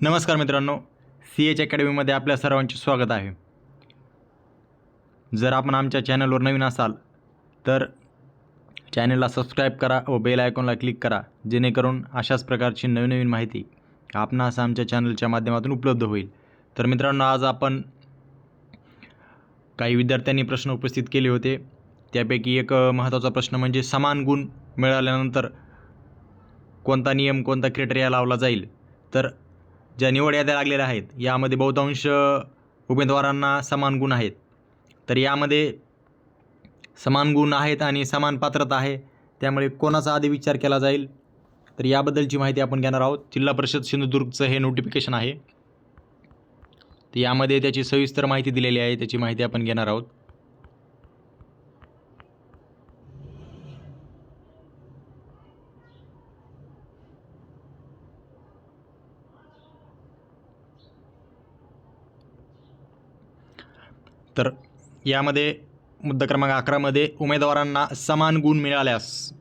नमस्कार मित्रांनो C H अकॅडमीमध्ये आपल्या सर्वांचे स्वागत आहे. जर आपण आमच्या चॅनलवर नवीन असाल तर चॅनलला सबस्क्राईब करा व बेल आयकॉनला क्लिक करा जेणेकरून अशाच प्रकारची नवीन नवीन माहिती आपणास आमच्या चॅनलच्या माध्यमातून उपलब्ध होईल. तर मित्रांनो आज आपण काही विद्यार्थ्यांनी प्रश्न उपस्थित केले होते. त्यापैकी एक महत्त्वाचा प्रश्न म्हणजे समान गुण मिळाल्यानंतर कोणता नियम कोणता क्रिटेरिया लावला जाईल? तर ज्या निवड याद्या लागलेल्या आहेत यामध्ये बहुतांश उमेदवारांना समान गुण आहेत. तर यामध्ये समान गुण आहेत आणि समान पात्रता आहे त्यामुळे कोणाचा आधी विचार केला जाईल? तर याबद्दलची माहिती आपण घेणार आहोत. जिल्हा परिषद सिंधुदुर्गचं हे नोटिफिकेशन आहे. तर यामध्ये त्याची सविस्तर माहिती दिलेली आहे त्याची माहिती आपण घेणार आहोत. तर यामध्ये मुद्दा क्रमांक अकरामध्ये उमेदवारांना समान गुण मिळाल्यास.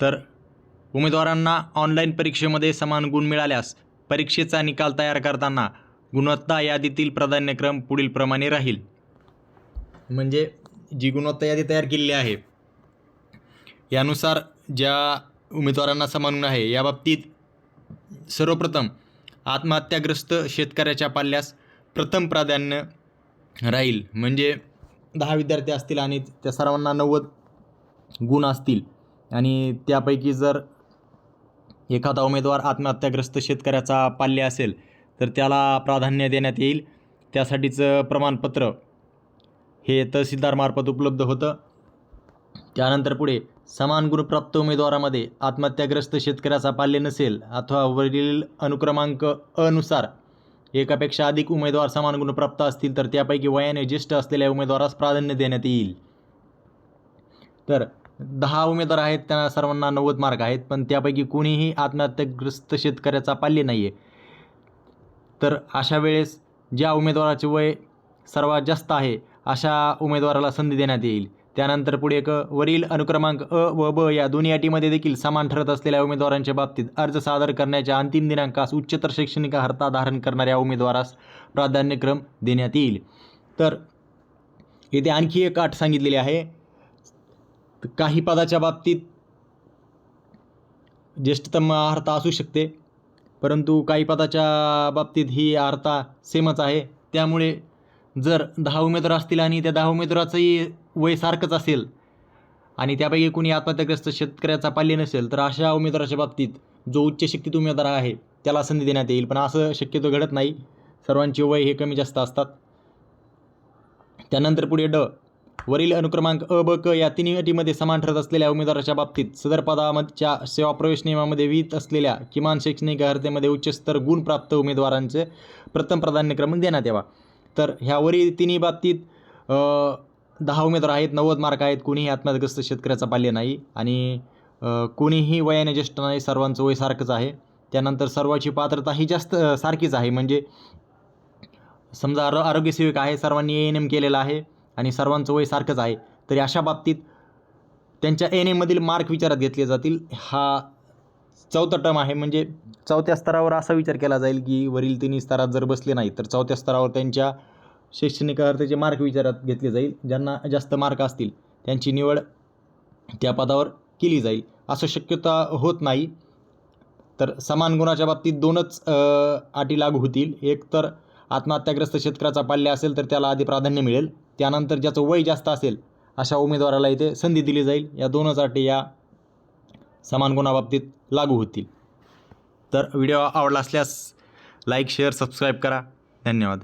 तर उमेदवारांना ऑनलाईन परीक्षेमध्ये समान गुण मिळाल्यास परीक्षेचा निकाल तयार करताना गुणवत्ता यादीतील प्राधान्यक्रम पुढीलप्रमाणे राहील. म्हणजे जी गुणवत्ता यादी तयार केलेली आहे यानुसार ज्या उमेदवारांना समान गुण आहे याबाबतीत सर्वप्रथम आत्महत्याग्रस्त शेतकऱ्याच्या पाल्यास प्रथम प्राधान्य राहील. म्हणजे दहा विद्यार्थी असतील आणि त्या सर्वांना नव्वद गुण असतील. आणि त्यापैकी जर एखादा उमेदवार आत्महत्याग्रस्त शेतकऱ्याचा पाल्य असेल तर त्याला प्राधान्य देण्यात येईल. त्यासाठीचं प्रमाणपत्र हे तहसीलदारमार्फत उपलब्ध होतं. त्यानंतर पुढे समान गुणप्राप्त उमेदवारामध्ये आत्महत्याग्रस्त शेतकऱ्याचा पाल्य नसेल अथवा वरील अनुक्रमांक अनुसार एकापेक्षा अधिक उमेदवार समान गुणप्राप्त असतील तर त्यापैकी वयाने ज्येष्ठ असलेल्या उमेदवारास प्राधान्य देण्यात येईल. तर दहा उमेदवार आहेत त्यांना सर्वांना नव्वद मार्क आहेत पण त्यापैकी कोणीही आत्महत्याग्रस्त शेतकऱ्याचा पाल्य नाही आहे तर अशा वेळेस ज्या उमेदवाराचे वय सर्वात जास्त आहे अशा उमेदवाराला संधी देण्यात येईल. त्यानंतर पुढे एक वरील अनुक्रमांक अ व ब या दोन्ही अटीमध्ये देखील समान ठरत असलेल्या उमेदवारांच्या बाबतीत अर्ज सादर करण्याच्या अंतिम दिनांकास उच्चतर शैक्षणिक अर्हता धारण करणाऱ्या उमेदवारास प्राधान्यक्रम देण्यात येईल. तर येथे आणखी एक अट सांगितलेली आहे. काही पदाच्या बाबतीत ज्येष्ठतम अर्हता असू शकते परंतु काही पदाच्या बाबतीत ही अर्हता सेमच आहे. त्यामुळे जर दहा उमेदवार असतील आणि त्या दहा उमेदवाराचंही वय सारखंच असेल आणि त्यापैकी कोणी आत्महत्याग्रस्त शेतकऱ्याचा पाल्य नसेल तर अशा उमेदवाराच्या बाबतीत जो उच्च शक्तीत उमेदवार आहे त्याला संधी देण्यात येईल. पण असं शक्यतो घडत नाही. सर्वांचे वय हे कमी जास्त असतात. त्यानंतर पुढे ड. वरील अनुक्रमांक अ ब क या तिन्ही अटीमध्ये समान ठरत असलेल्या उमेदवाराच्या बाबतीत सदर पदाच्या सेवा प्रवेश नियमामध्ये विहित असलेल्या किमान शैक्षणिक अर्हतेमध्ये उच्चस्तर गुण प्राप्त उमेदवारांचे प्रथम प्राधान्यक्रम देण्यात यावा. तर ह्यावरील तिन्ही बाबतीत दहा उमेदवार आहेत नव्वद मार्क आहेत कोणीही आत्महत्याग्रस्त शेतकऱ्याचा पाल्य नाही आणि कोणीही वयाने ज्येष्ठ नाही सर्वांचं वय सारखंच आहे. त्यानंतर सर्वाची पात्रता ही जास्त सारखीच आहे. म्हणजे समजा आरो आरोग्यसेविका आहे सर्वांनी ए एन एम केलेलं आहे आणि सर्वांचं वय सारखंच आहे. तरी अशा बाबतीत त्यांच्या एन एममधील मार्क विचारात घेतले जातील. हा चौथा टर्म आहे म्हणजे चौथ्या स्तरावर असा विचार केला जाईल की वरील तिन्ही स्तरात जर बसले नाही तर चौथ्या स्तरावर त्यांच्या शैक्षणिक अर्हतेचे मार्क विचारात घेतले जाईल. ज्यांना जास्त मार्क असतील त्यांची निवड त्या पदावर केली जाईल. असं शक्यता होत नाही. तर समान गुणाच्या बाबतीत दोनच अटी लागू होतील. एक तर आत्महत्याग्रस्त शेतकऱ्याचा पाल्य असेल तर त्याला आधी प्राधान्य मिळेल. त्यानंतर ज्याचं वय जास्त असेल अशा उमेदवाराला इथे संधी दिली जाईल. या दोनच अटी या समान गुणाबाबतीत लागू होतील. तर व्हिडिओ आवडला असल्यास लाईक शेअर सबस्क्राईब करा. धन्यवाद.